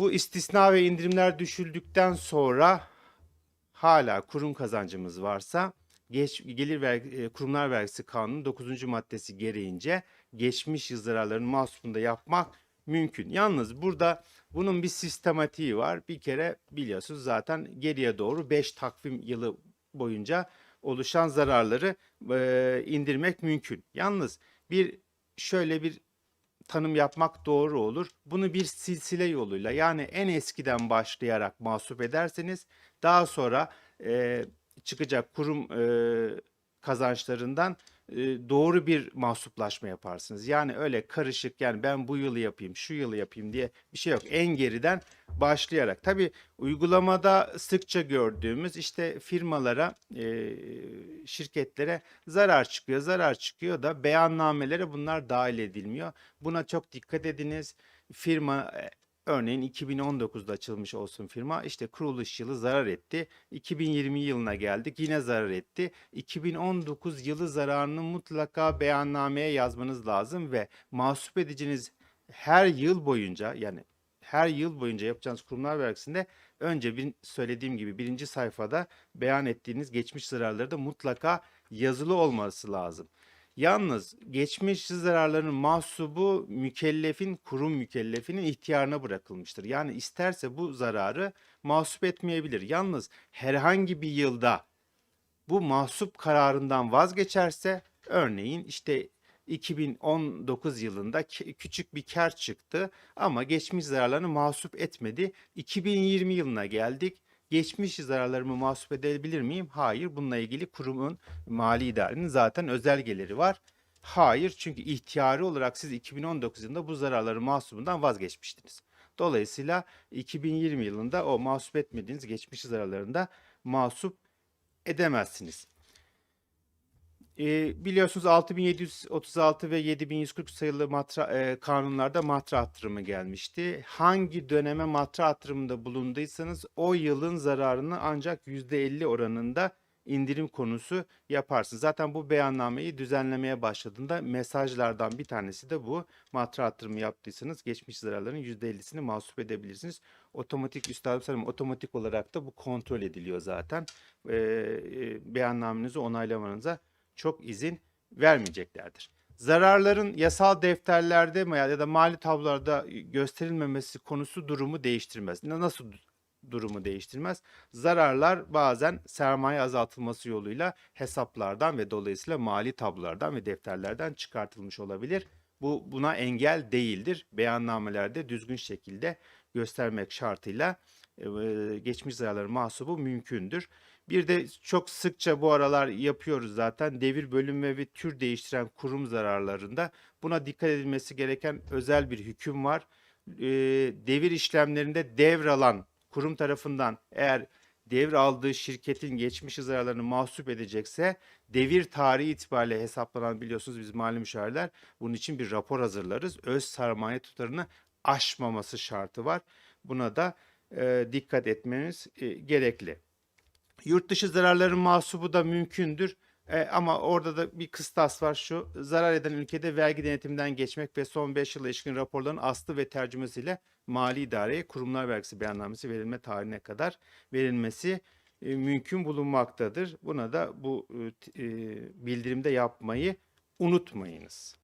bu istisna ve indirimler düşüldükten sonra hala kurum kazancımız varsa geç, gelir vergi, e, kurumlar vergisi kanunu 9. maddesi gereğince geçmiş yıl zararlarının mahsupunu da yapmak mümkün. Yalnız burada bunun bir sistematiği var. Bir kere biliyorsunuz zaten geriye doğru 5 takvim yılı boyunca oluşan zararları e, indirmek mümkün. Yalnız bir şöyle bir tanım yapmak doğru olur. Bunu bir silsile yoluyla yani en eskiden başlayarak mahsup ederseniz daha sonra e, çıkacak kurum e, kazançlarından doğru bir mahsuplaşma yaparsınız. Yani öyle karışık yani ben bu yılı yapayım, şu yılı yapayım diye bir şey yok. En geriden başlayarak. Tabii uygulamada sıkça gördüğümüz işte firmalara, şirketlere zarar çıkıyor. Zarar çıkıyor da beyannamelere bunlar dahil edilmiyor. Buna çok dikkat ediniz. Firma örneğin 2019'da açılmış olsun firma işte kuruluş yılı zarar etti. 2020 yılına geldik yine zarar etti. 2019 yılı zararını mutlaka beyannameye yazmanız lazım ve mahsup ediciniz her yıl boyunca yani her yıl boyunca yapacağınız kurumlar vergisinde önce bir, söylediğim gibi birinci sayfada beyan ettiğiniz geçmiş zararları da mutlaka yazılı olması lazım. Yalnız geçmiş zararların mahsubu mükellefin, kurum mükellefinin ihtiyarına bırakılmıştır. Yani isterse bu zararı mahsup etmeyebilir. Yalnız herhangi bir yılda bu mahsup kararından vazgeçerse örneğin işte 2019 yılında küçük bir kar çıktı ama geçmiş zararlarını mahsup etmedi. 2020 yılına geldik. Geçmiş zararlarımı mahsup edebilir miyim? Hayır. Bununla ilgili kurumun mali idarenin zaten özelgeleri var. Hayır çünkü ihtiyari olarak siz 2019 yılında bu zararları mahsubundan vazgeçmiştiniz. Dolayısıyla 2020 yılında o mahsup etmediğiniz geçmiş zararlarında mahsup edemezsiniz. Ee, biliyorsunuz 6736 ve 7140 sayılı matra, e, kanunlarda matra attırımı gelmişti. Hangi döneme matra attırımında bulunduysanız o yılın zararını ancak %50 oranında indirim konusu yaparsınız. Zaten bu beyannameyi düzenlemeye başladığında mesajlardan bir tanesi de bu. Matra attırımı yaptıysanız geçmiş zararların %50'sini mahsup edebilirsiniz. Otomatik üstadım sanırım otomatik olarak da bu kontrol ediliyor zaten. Ee, e, beyannamenizi onaylamanıza çok izin vermeyeceklerdir. Zararların yasal defterlerde mi ya da mali tablolarda gösterilmemesi konusu durumu değiştirmez. Na- Nasıl du- durumu değiştirmez? Zararlar bazen sermaye azaltılması yoluyla hesaplardan ve dolayısıyla mali tablolardan ve defterlerden çıkartılmış olabilir. Bu buna engel değildir. Beyannamelerde düzgün şekilde göstermek şartıyla geçmiş zararların mahsubu mümkündür. Bir de çok sıkça bu aralar yapıyoruz zaten devir bölünme ve tür değiştiren kurum zararlarında buna dikkat edilmesi gereken özel bir hüküm var. Ee, devir işlemlerinde devralan kurum tarafından eğer devraldığı şirketin geçmiş zararlarını mahsup edecekse devir tarihi itibariyle hesaplanan biliyorsunuz biz mali müşavirler bunun için bir rapor hazırlarız. Öz sermaye tutarını aşmaması şartı var. Buna da e, dikkat etmeniz e, gerekli. Yurt dışı zararların mahsubu da mümkündür. E, ama orada da bir kıstas var şu. Zarar eden ülkede vergi denetiminden geçmek ve son 5 yıla ilişkin raporların aslı ve tercümesiyle mali idareye kurumlar vergisi beyannamesi verilme tarihine kadar verilmesi mümkün bulunmaktadır. Buna da bu bildirimde yapmayı unutmayınız.